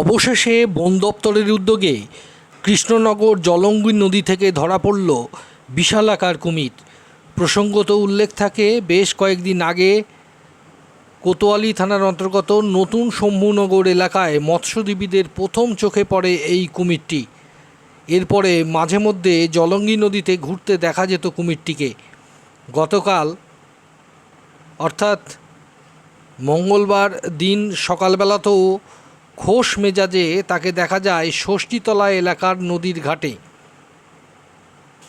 অবশেষে বন দপ্তরের উদ্যোগে কৃষ্ণনগর জলঙ্গি নদী থেকে ধরা পড়ল বিশালাকার কুমির। প্রসঙ্গত উল্লেখ থাকে, বেশ কয়েকদিন আগে কোতোয়ালি থানার অন্তর্গত নতুন শম্ভুনগর এলাকায় মৎস্যজীবীদের প্রথম চোখে পড়ে এই কুমিরটি। এরপরে মাঝে মধ্যে জলঙ্গি নদীতে ঘুরতে দেখা যেত কুমিরটিকে। গতকাল, অর্থাৎ মঙ্গলবার দিন সকালবেলাতেও খোশ মেজাজে তাকে দেখা যায় ষষ্ঠীতলা এলাকার নদীর ঘাটে।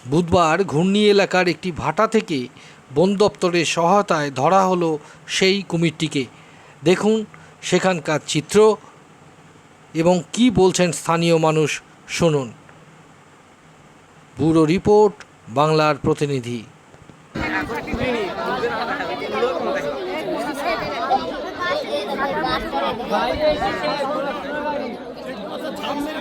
বুধবার ঘূর্ণি এলাকার একটি ভাটা থেকে বন দপ্তরের সহায়তায় ধরা হলো সেই কুমিরটিকে। দেখুন সেখানকার চিত্র এবং কি বলছেন স্থানীয় মানুষ, শুনুন। ব্যুরো রিপোর্ট, বাংলার প্রতিনিধি।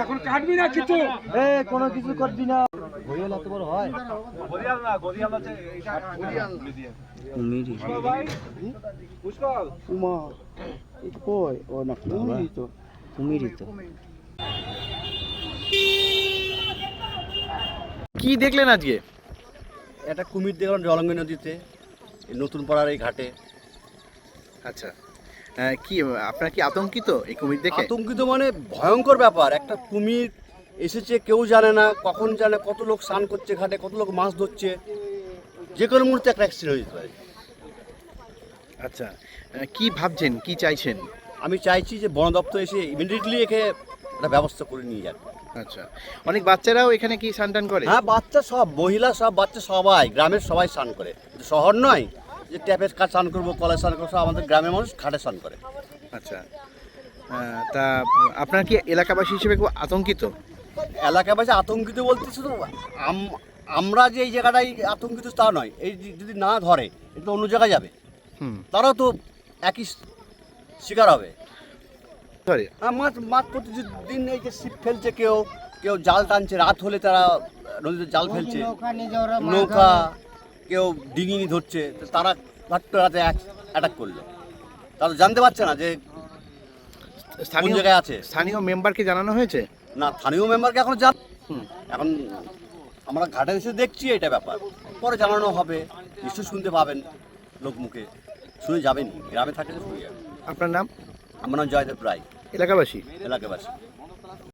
এখন কাটবি না কিছু? কোনো কিছু করবি না। এত বড় হয়? উমা কই? ও না কুমিরই তো। কুমিরই তো। কি দেখলেন আজকে? একটা কুমির দেখলাম জলঙ্গি নদীতে নতুন পাড়ার এই ঘাটে। আচ্ছা। কি আপনার কি আতঙ্কিত এই কুমির দেখে? আতঙ্কিত মানে ভয়ঙ্কর ব্যাপার। একটা কুমির এসেছে কেউ জানে না কখন জানে কত লোক স্নান করছে ঘাটে কত লোক মাছ ধরছে। যে কোনো মুহূর্তে একটা অ্যাক্সিডেন্ট হয়ে যেতে পারে। আচ্ছা কি ভাবছেন কি চাইছেন? আমি চাইছি যে বন দপ্তর এসে ইমিডিয়েটলি একে একটা ব্যবস্থা করে নিয়ে যাবে আচ্ছা অনেক বাচ্চারাও এখানে কি স্নান করে? হ্যাঁ বাচ্চা সব মহিলা সব বাচ্চা সবাই গ্রামের সবাই স্নান করে। শহর নয় যে ট্যাপের কাজ স্নান করব কলেজ স্নান করব আমাদের গ্রামের মানুষ ঘাটে স্নান করে। আচ্ছা। তা আপনার কি এলাকাবাসী হিসেবে খুব আতঙ্কিত? এলাকাবাসী আতঙ্কিত বলতে শুধু আম- আমরা যে এই জায়গাটায় আতঙ্কিত তা নয় এই যদি না ধরে এটা অন্য জায়গায় যাবে তারাও তো একই শিকার হবে। আর মাছ মাছ প্রতিদিন এই যে ছিপ ফেলছে কেউ কেউ জাল টানছে রাত হলে তারা নদীতে জাল ফেলছে। নৌকা কেউ ডিঙি নিয়ে ধরছে তারা ঘাট্ট রাতে অ্যাটাক করল। তারা জানতে পারছে না যে কোন স্থানীয় জায়গায় আছে। স্থানীয় মেম্বারকে জানানো হয়েছে? না স্থানীয় মেম্বারকে এখন জান। এখন আমরা ঘাটে এসে দেখছি এটা ব্যাপার। পরে জানানো হবে নিশ্চয়ই শুনতে পাবেন লোক মুখে। শুনে যাবেন গ্রামে থাকলে শুনে যাবেন। আপনার নাম? আমার নাম জয়দেব রায়। এলাকাবাসী? এলাকাবাসী।